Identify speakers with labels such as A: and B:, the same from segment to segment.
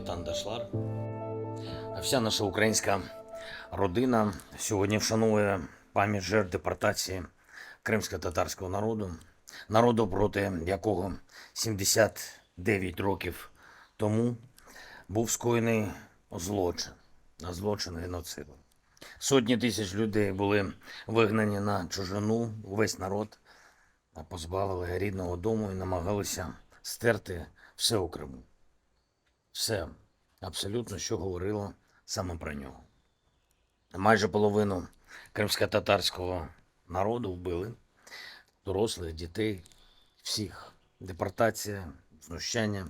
A: Ташлар. Вся наша українська родина сьогодні вшановує пам'ять жертв депортації кримсько-татарського народу, народу, проти якого 79 років тому був скоєний злочин, злочин геноциду. Сотні тисяч людей були вигнані на чужину, увесь народ позбавили рідного дому і намагалися стерти все у Криму. Все, абсолютно, що говорило саме про нього. Майже половину кримсько-татарського народу вбили, дорослих, дітей, всіх. Депортація, знущання.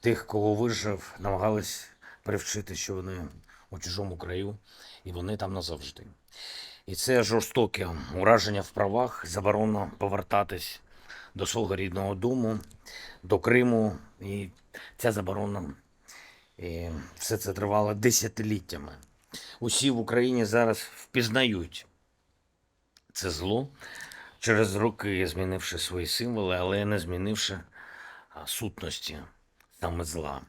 A: Тих, кого вижив, намагались привчити, що вони у чужому краю, і вони там назавжди. І це жорстоке ураження в правах, заборона повертатись до свого рідного дому, до Криму. І ця заборона і все це тривало десятиліттями. Усі в Україні зараз впізнають це зло через роки, змінивши свої символи, але не змінивши сутності саме зла.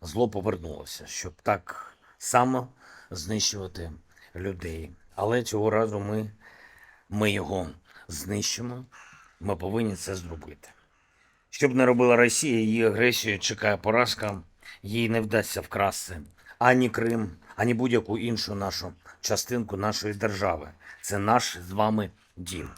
A: Зло повернулося, щоб так само знищувати людей. Але цього разу ми, ми його знищимо. Ми повинні це зробити. Щоб не робила Росія, її агресію чекає поразка, їй не вдасться вкрасти ані Крим, ані будь-яку іншу нашу частинку нашої держави. Це наш з вами дім.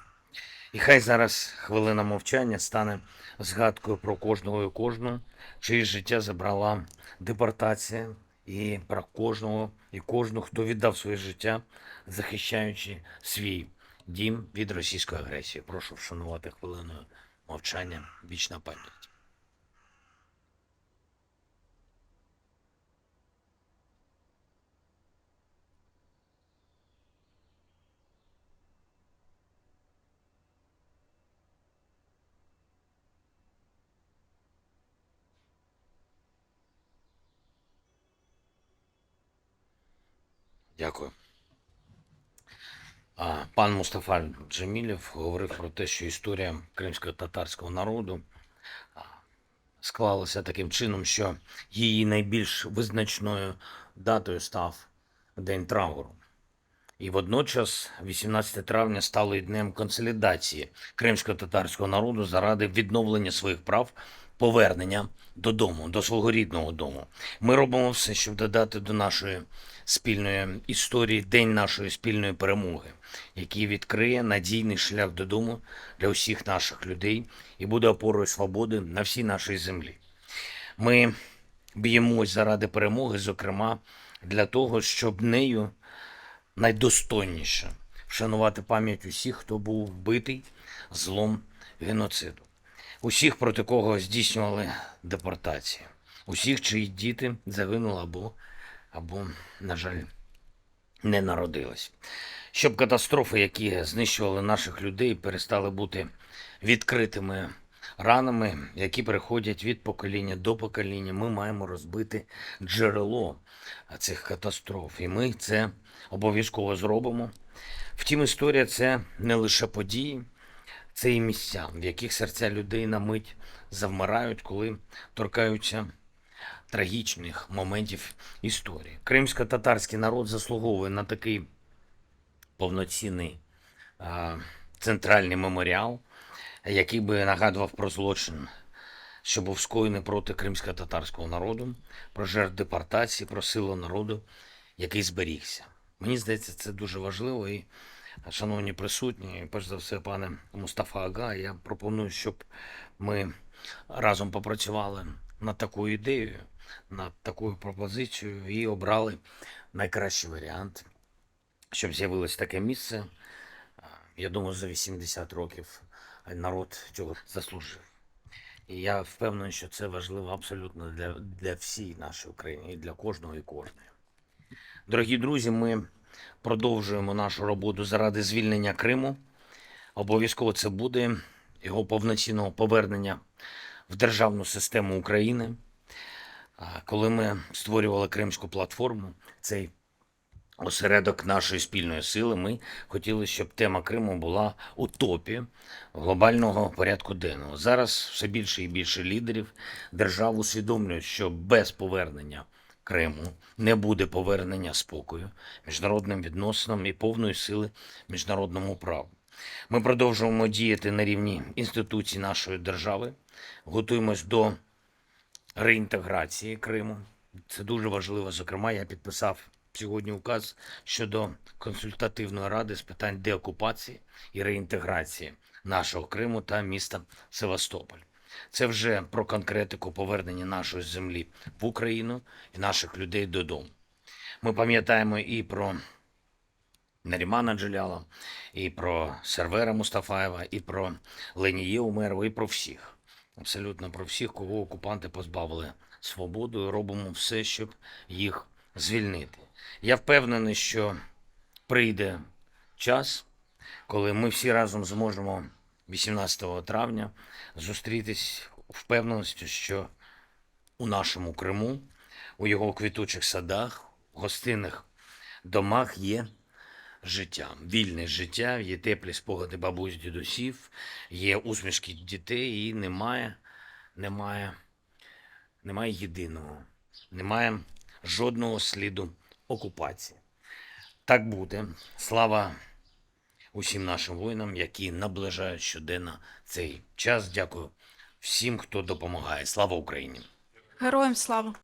A: І хай зараз хвилина мовчання стане згадкою про кожного і кожну, чиє життя забрала депортація, і про кожного і кожну, хто віддав своє життя, захищаючи свій дім від російської агресії. Прошу вшанувати хвилиною мовчання. Вічна пам'ять. Дякую. Пан Мустафа Джемілєв говорив про те, що історія кримсько-татарського народу склалася таким чином, що її найбільш визначною датою став День трауру. І водночас 18 травня стало і днем консолідації кримсько-татарського народу заради відновлення своїх прав, повернення додому, до свого рідного дому. Ми робимо все, щоб додати до нашої спільної історії день нашої спільної перемоги, який відкриє надійний шлях додому для усіх наших людей і буде опорою свободи на всій нашій землі. Ми б'ємось заради перемоги, зокрема для того, щоб нею найдостойніше вшанувати пам'ять усіх, хто був вбитий злом геноциду, усіх, проти кого здійснювали депортації, усіх, чиї діти загинули або, або, на жаль, не народились. Щоб катастрофи, які знищували наших людей, перестали бути відкритими ранами, які переходять від покоління до покоління, ми маємо розбити джерело цих катастроф. І ми це обов'язково зробимо. Втім, історія це не лише події, це і місця, в яких серця людей на мить завмирають, коли торкаються трагічних моментів історії. Кримсько-татарський народ заслуговує на такий повноцінний а, центральний меморіал, який би нагадував про злочин, що був скоєний проти кримсько-татарського народу, про жертв депортації, про силу народу, який зберігся. Мені здається, це дуже важливо. І, шановні присутні, перш за все, пане Мустафа Ага, я пропоную, щоб ми разом попрацювали над такою ідеєю, над такою пропозицією і обрали найкращий варіант, щоб з'явилось таке місце. Я думаю, за 80 років народ цього заслужив. І я впевнений, що це важливо абсолютно для, для всієї нашої України і для кожного і кожної. Дорогі друзі, ми продовжуємо нашу роботу заради звільнення Криму. Обов'язково це буде його повноцінного повернення в державну систему України. Коли ми створювали Кримську платформу, цей осередок нашої спільної сили, ми хотіли, щоб тема Криму була у топі глобального порядку денного. Зараз все більше і більше лідерів держав усвідомлюють, що без повернення Криму не буде повернення спокою, міжнародним відносинам і повної сили міжнародному праву. Ми продовжуємо діяти на рівні інституцій нашої держави, готуємось до реінтеграції Криму. Це дуже важливо. Зокрема, я підписав сьогодні указ щодо консультативної ради з питань деокупації і реінтеграції нашого Криму та міста Севастополь. Це вже про конкретику повернення нашої землі в Україну і наших людей додому. Ми пам'ятаємо і про Нарімана Джеляла, і про Сервера Мустафаєва, і про Леніє Умерова, і про всіх. Абсолютно про всіх, кого окупанти позбавили свободу, і робимо все, щоб їх звільнити. Я впевнений, що прийде час, коли ми всі разом зможемо 18 травня зустрітись впевненістю, що у нашому Криму, у його квітучих садах, гостинних домах є життя, вільне життя, є теплі спогади бабусь дідусів, є усмішки дітей, і немає, немає, немає єдиного, немає жодного сліду окупації. Так буде. Слава усім нашим воїнам, які наближають щоденно цей час. Дякую всім, хто допомагає. Слава Україні!
B: Героям слава!